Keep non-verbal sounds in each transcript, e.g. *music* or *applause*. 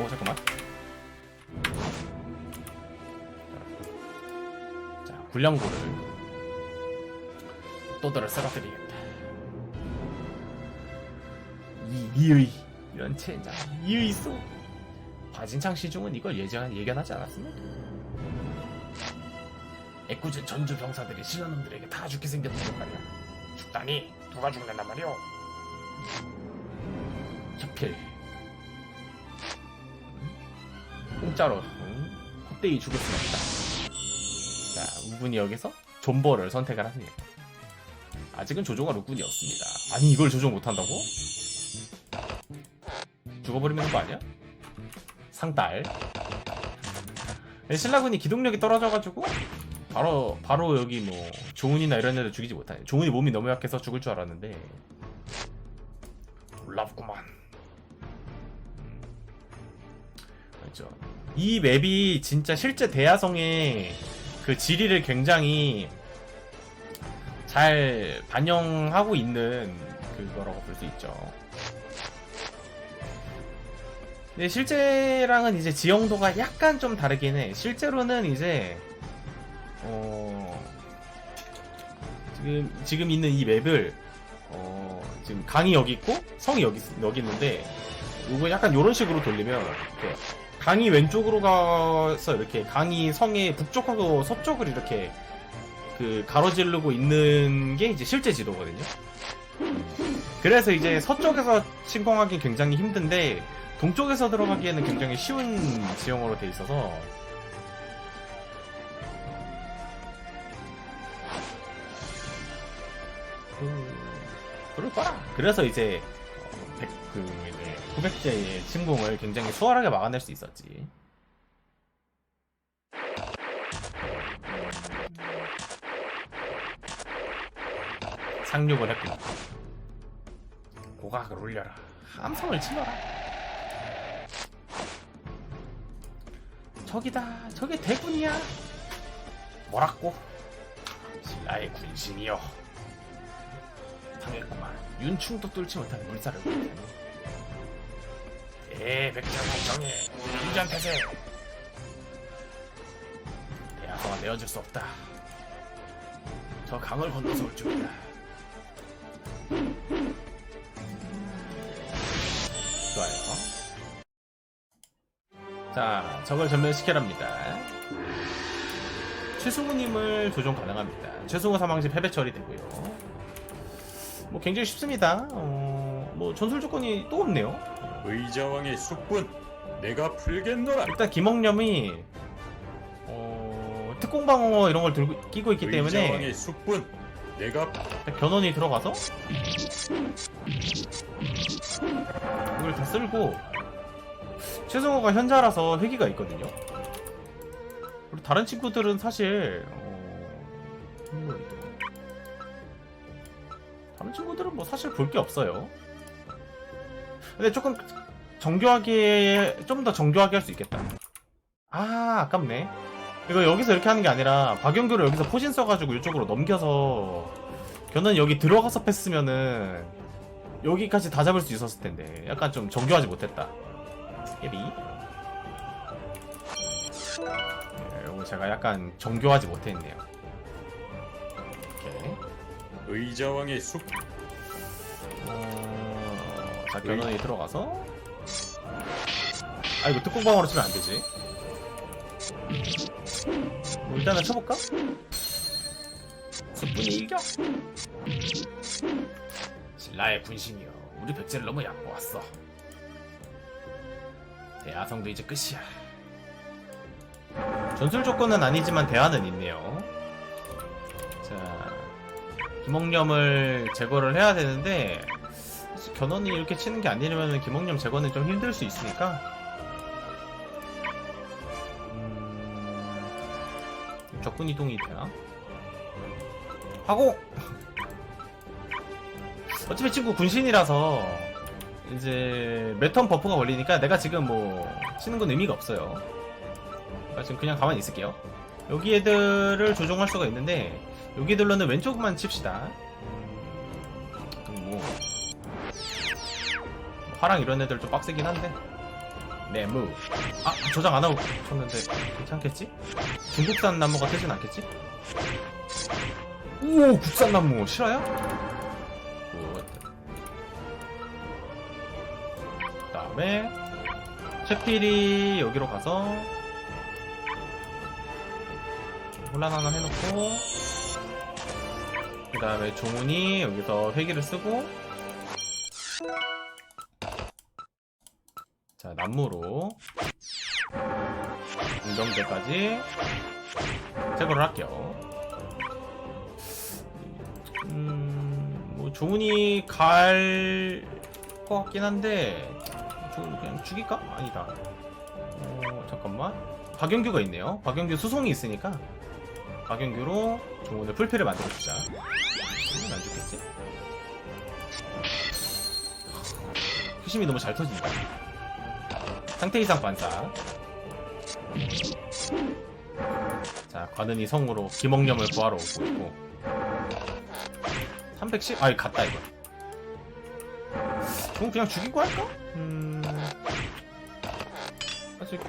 오 잠깐만. 자 굴량고를 또들을 쓰러뜨리겠다. 이, 이의 이런 젠장 이의 있어 과진창 시중은 이걸 예견, 예견하지 않았습니까? 애꿎은 전주 병사들이 신하놈들에게 다 죽게 생겼단 말이야. 죽다니 누가 죽는단 말이오? 하필 공짜로 응? 헛되이 죽을 순 없다 자 우군이 여기서 존버를 선택을 합니다 아직은 조종할 우군이 없습니다 아니 이걸 조종 못한다고? 죽어버리면 거 아니야? 상딸 네, 신라군이 기동력이 떨어져가지고 바로 바로 여기 뭐 조은이나 이런 애들 죽이지 못하네 조은이 몸이 너무 약해서 죽을 줄 알았는데 놀랍구만 그렇죠 이 맵이 진짜 실제 대야성의 그 지리를 굉장히 잘 반영하고 있는 그거라고 볼 수 있죠 근데 실제랑은 이제 지형도가 약간 좀 다르긴 해. 실제로는 이제 어 지금 지금 있는 이 맵을 어 지금 강이 여기 있고 성이 여기 있- 여기 있는데 이거 약간 이런 식으로 돌리면 이렇게 강이 왼쪽으로 가서 이렇게 강이 성의 북쪽하고 서쪽을 이렇게 그 가로지르고 있는 게 이제 실제 지도거든요. 그래서 이제 서쪽에서 침공하기 굉장히 힘든데 동쪽에서 들어가기에는 굉장히 쉬운 지형으로 돼 있어서 그, 그럴 거야. 그래서 이제 어, 백, 그 이제 900제의 침공을 굉장히 수월하게 막아낼 수 있었지. 상륙을 했구나. 고각을 올려라. 함성을 치러라. 저기다. 저게 대군이야. 뭐라고? 신라의 군신이여. 당했구만. 윤충도 뚫지 못한 물살을 보이다니. 대백장의 정에 인전태세. 대하성은 내어줄 수 없다. 저 강을 건너서 올 줄이다. 좋아요. 자, 저걸 전멸시켜랍니다. 최승우님을 조종 가능합니다. 최승우 사망시 패배 처리되고요. 뭐 굉장히 쉽습니다. 어, 뭐 전술 조건이 또 없네요. 의자왕의 숙분 내가 풀겠노라 일단 김홍렴이 어, 특공방어 이런 걸 들고 끼고 있기 때문에 의자왕의 숙분 내가 견원이 들어가서 이걸 다 쓸고 최성호가 현자라서 회기가 있거든요. 그리고 다른 친구들은 사실 어... 뭐 있더라. 다른 친구들은 뭐 사실 볼 게 없어요. 근데 조금 정교하게 좀 더 정교하게 할 수 있겠다. 아 아깝네. 이거 여기서 이렇게 하는 게 아니라 박영규를 여기서 포진 써가지고 이쪽으로 넘겨서 견은 여기 들어가서 뺐으면은 여기까지 다 잡을 수 있었을 텐데 약간 좀 정교하지 못했다. 예비. 네, 요거 제가 약간 정교하지 못했네요. 이렇게. 의자왕의 숙 어... 자 견원이 들어가서 아 이거 특공방어로 치면 안 되지. 뭐 일단은 쳐볼까? 숯분이 일격. 신라의 군신이여, 우리 백제를 너무 얕고 왔어. 대하성도 이제 끝이야. 전술 조건은 아니지만 대화는 있네요. 자, 김홍렴을 제거를 해야 되는데 견원이 이렇게 치는 게 아니려면 김홍렴 제거는 좀 힘들 수 있으니까 음... 적군 이동이 되나? 하고 어차피 친구 군신이라서 이제 매턴 버프가 걸리니까 내가 지금 뭐 치는 건 의미가 없어요. 그러니까 지금 그냥 가만히 있을게요. 여기 애들을 조종할 수가 있는데 여기들로는 왼쪽만 칩시다. 음, 뭐 화랑 이런 애들 좀 빡세긴 한데 네무 아 저장 안 하고 쳤는데 괜찮겠지? 중국산 나무가 뜨진 않겠지? 오 국산 나무 싫어요? 굿 그다음에 셰필이 여기로 가서 혼란 하나 해놓고 그 다음에 종훈이 여기서 회기를 쓰고 자 나무로 공정제까지 제거를 할게요. 음뭐 종훈이 갈 것 같긴 한데 종훈 그냥 죽일까? 아니다. 어 잠깐만. 박영규가 있네요. 박영규 수송이 있으니까 박영규로 종훈을 풀피를 만들어주자 음, 안 죽겠지? 수심이 너무 잘 터진다 상태 이상 반사 자 관은이 성으로 김옥념을 구하러 오고 있고 310? 아이 갔다 이거 그럼 그냥 죽이고 할까? 음... 사실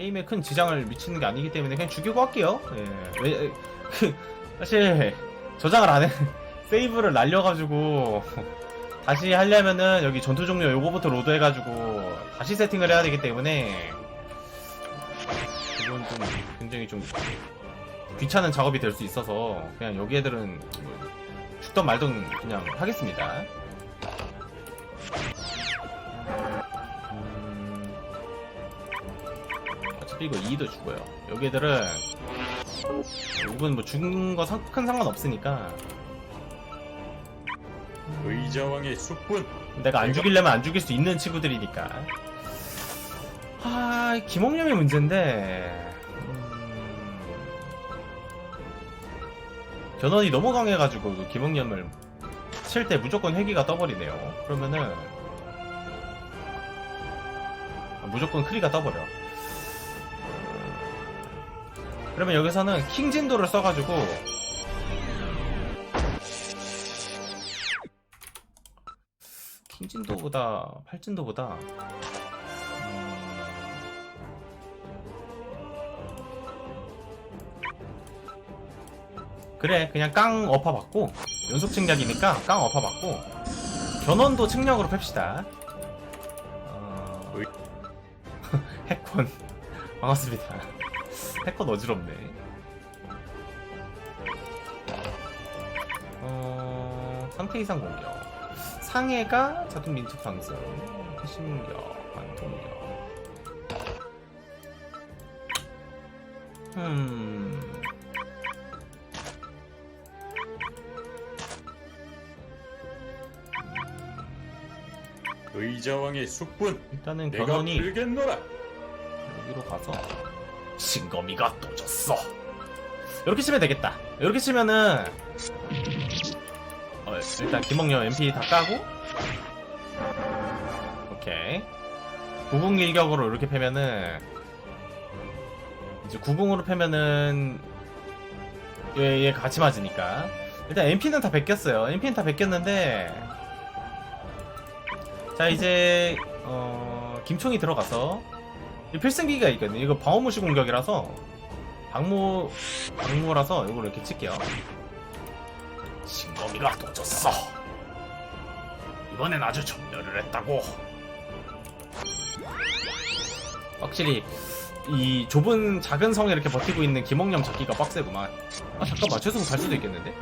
게임에 큰 지장을 미치는 게 아니기 때문에 그냥 죽이고 할게요 예. 왜, 에, 그, 사실 저장을 안 해 *laughs* 세이브를 날려가지고 *laughs* 다시 하려면은 여기 전투 종료 요거부터 로드 해가지고 다시 세팅을 해야 되기 때문에 이건 좀 굉장히 좀 귀찮은 작업이 될 수 있어서 그냥 여기 애들은 뭐 죽던 말던 그냥 하겠습니다. 이거 2도 죽어요. 여기 애들은 이건 뭐 죽는 거큰 상관 없으니까 의자왕의 숙분 내가 안 죽이려면 안 죽일 수 있는 친구들이니까. 아, 김홍념이 문제인데. 음... 견원이 너무 강해가지고 그 김홍념을 칠 때 무조건 회기가 떠버리네요. 그러면은 아, 무조건 크리가 떠버려. 그러면 여기서는 킹진도를 써가지고 킹진도보다 팔진도보다 음, 그래 그냥 깡 어파 받고 연속 책략이니까 깡 어파 받고 견원도 책략으로 팹시다. 어... 의- 해콘 *laughs* 반갑습니다 해콘 어지럽네. 어... 상태 이상 공격. 상해가 자동 민첩 상승, 신격, 관통격. 음. 의자왕의 숙분 일단은 내가 견원이 풀겠노라. 여기로 가서 신거미가 또 졌어. 이렇게 치면 되겠다. 이렇게 치면은 어, 일단 김梦녀 MP 다 까고 오케이 90 일격으로 이렇게 패면은 이제 90으로 패면은 얘, 얘 같이 맞으니까 일단 MP는 다 베꼈어요 MP는 다 베꼈는데 자 이제 어, 김총이 들어가서 이 필승기가 있거든요 이거 방어무시 공격이라서 방무 방무라서 이걸 이렇게 칠게요 신검이가 도졌어. 이번엔 아주 정렬을 했다고. 확실히 이 좁은 작은 성에 이렇게 버티고 있는 김옥념 잡기가 빡세구만. 아 잠깐만 최소 갈 수도 있겠는데?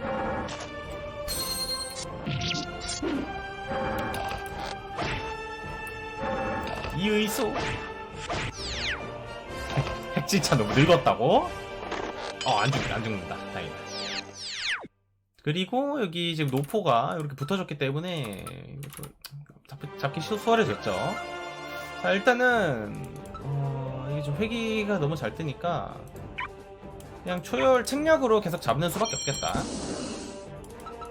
이의소 핵 진차 너무 늙었다고? 어 안 죽는다 안 죽는다 다행이다 그리고 여기 지금 노포가 이렇게 붙어졌기 때문에 잡, 잡기 수- 수월해졌죠. 자 일단은 어, 이게 좀 회기가 너무 잘 뜨니까 그냥 초열 책략으로 계속 잡는 수밖에 없겠다.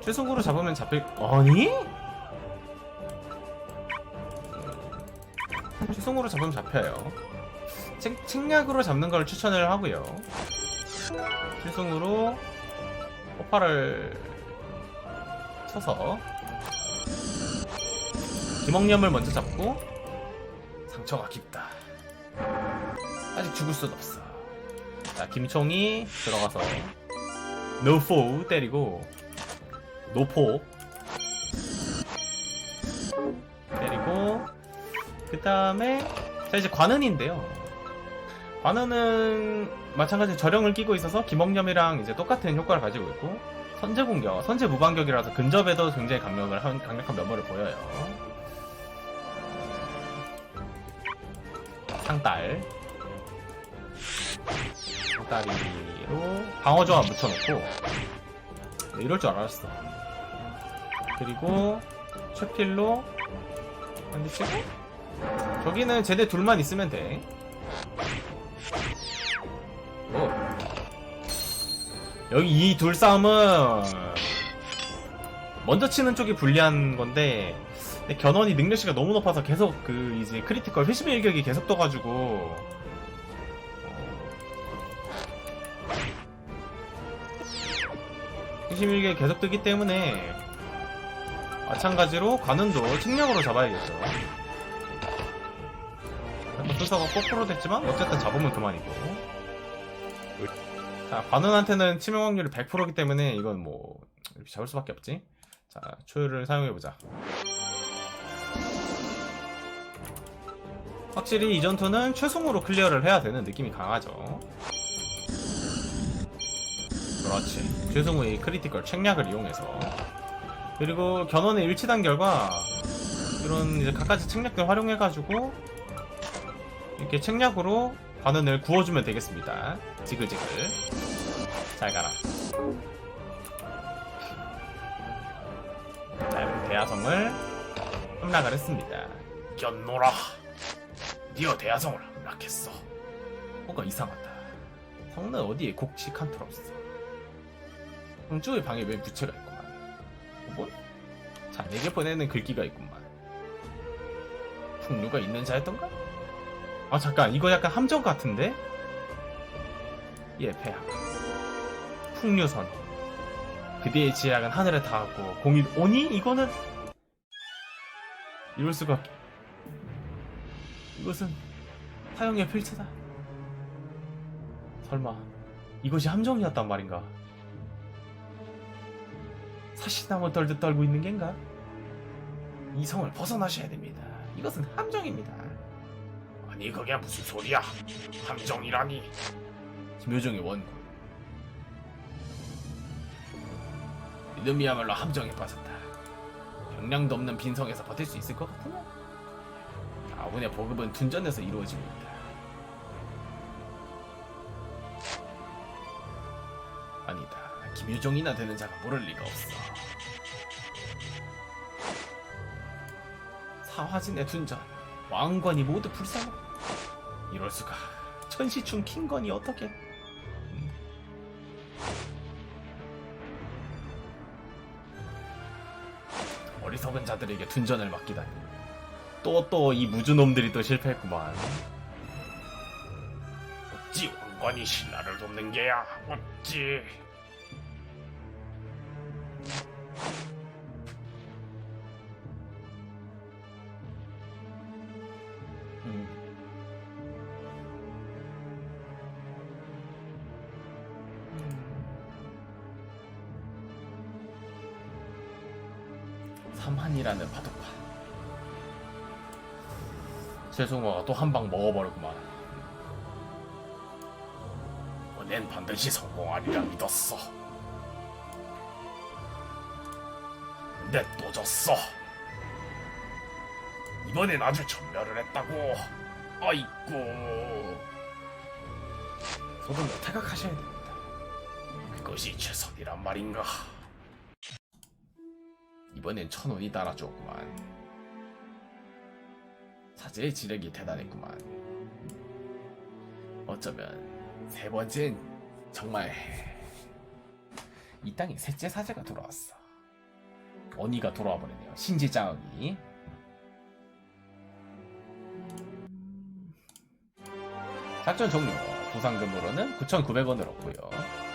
최속으로 잡으면 잡힐 아니? 최송으로 잡으면 잡혀요. 책, 책략으로 잡는 걸 추천을 하고요. 최송으로 호파를 쳐서 김옥념을 먼저 잡고 상처가 깊다 아직 죽을 순 없어. 자, 김총이 들어가서 노포 때리고 노포 때리고 그 다음에 자 이제 관은인데요. 관은은 마찬가지로 저령을 끼고 있어서 기목념이랑 이제 똑같은 효과를 가지고 있고 선제 공격, 선제 무반격이라서 근접에도 굉장히 강력을 한- 강력한 면모를 보여요. 상딸 상딸이로 방어 조합 묻혀놓고 네, 이럴 줄 알았어. 그리고 최필로 한대 치고 저기는 쟤네 둘만 있으면 돼. 오. 여기 이 둘 싸움은 먼저 치는 쪽이 불리한 건데 견원이 능력치가 너무 높아서 계속 그 이제 크리티컬 회심의 일격이 계속 떠가지고 어, 회심의 일격이 계속 뜨기 때문에 마찬가지로 관운도 측량으로 잡아야겠죠. 뭐 순서가 거꾸로 됐지만 어쨌든 잡으면 그만이고. 자, 관운한테는 치명 확률이 100%이기 때문에 이건 뭐 이렇게 잡을 수밖에 없지. 자, 초율을 사용해 보자. 확실히 이 전투는 최승으로 클리어를 해야 되는 느낌이 강하죠. 그렇지. 최승우의 크리티컬 책략을 이용해서 그리고 견원의 일치단 결과 이런 이제 각가지 책략들 활용해가지고 이렇게 책략으로 관원을 구워주면 되겠습니다. 지글지글. 잘 가라. 자, 이렇게 대야성을 함락을 했습니다. 견노라. 니어 대야성을 함락했어. 뭔가 이상하다. 성는 어디에 곡식 칸토 없어. 홍주의 방에 왜 부채가 있구만. 뭐? 자, 내게 보내는 글귀가 있구만. 풍류가 있는 자였던가? 아 잠깐. 이거 약간 함정 같은데? 예 폐하. 풍류선. 그대의 지략은 하늘에 닿았고 공이 오니? 이거는 이럴 수가 이것은 사형의 필체다. 설마 이것이 함정이었단 말인가? 사시나무 떨듯 떨고 있는 겐가? 이 성을 벗어나셔야 됩니다. 이것은 함정입니다 아니 그게 무슨 소리야? 함정이라니. 김효정의 원군 이놈이야말로 함정에 빠졌다. 병량도 없는 빈성에서 버틸 수 있을 것 같으냐 아군의 보급은 둔전에서 이루어지고 있다. 아니다. 김효정이나 되는 자가 모를 리가 없어. 사화진의 둔전 왕관이 모두 불쌍해 이럴 수가. 천시충 킹건이 어떻게? 음. 어리석은 자들에게 둔전을 맡기다니. 또 또 이 무주놈들이 또 실패했구만. 어찌 왕관이 신라를 돕는 게야? 어찌 최승호가 또 한 방 먹어버렸구만. 낸 반드시 성공하리라 믿었어. 근데 또 졌어. 이번엔 아주 전멸을 했다고. 아이고. 소동도 태각하셔야 됩니다. 그것이 최선이란 말인가? 이번엔 천원이 달아줬구만 사제의 지력이 대단했구만. 어쩌면 세 번째는 정말 이 땅에 셋째 사제가 돌아왔어. 언니가 돌아와 버리네요. 신지장이. 작전 종료. 보상금으로는 9,900원을 얻고요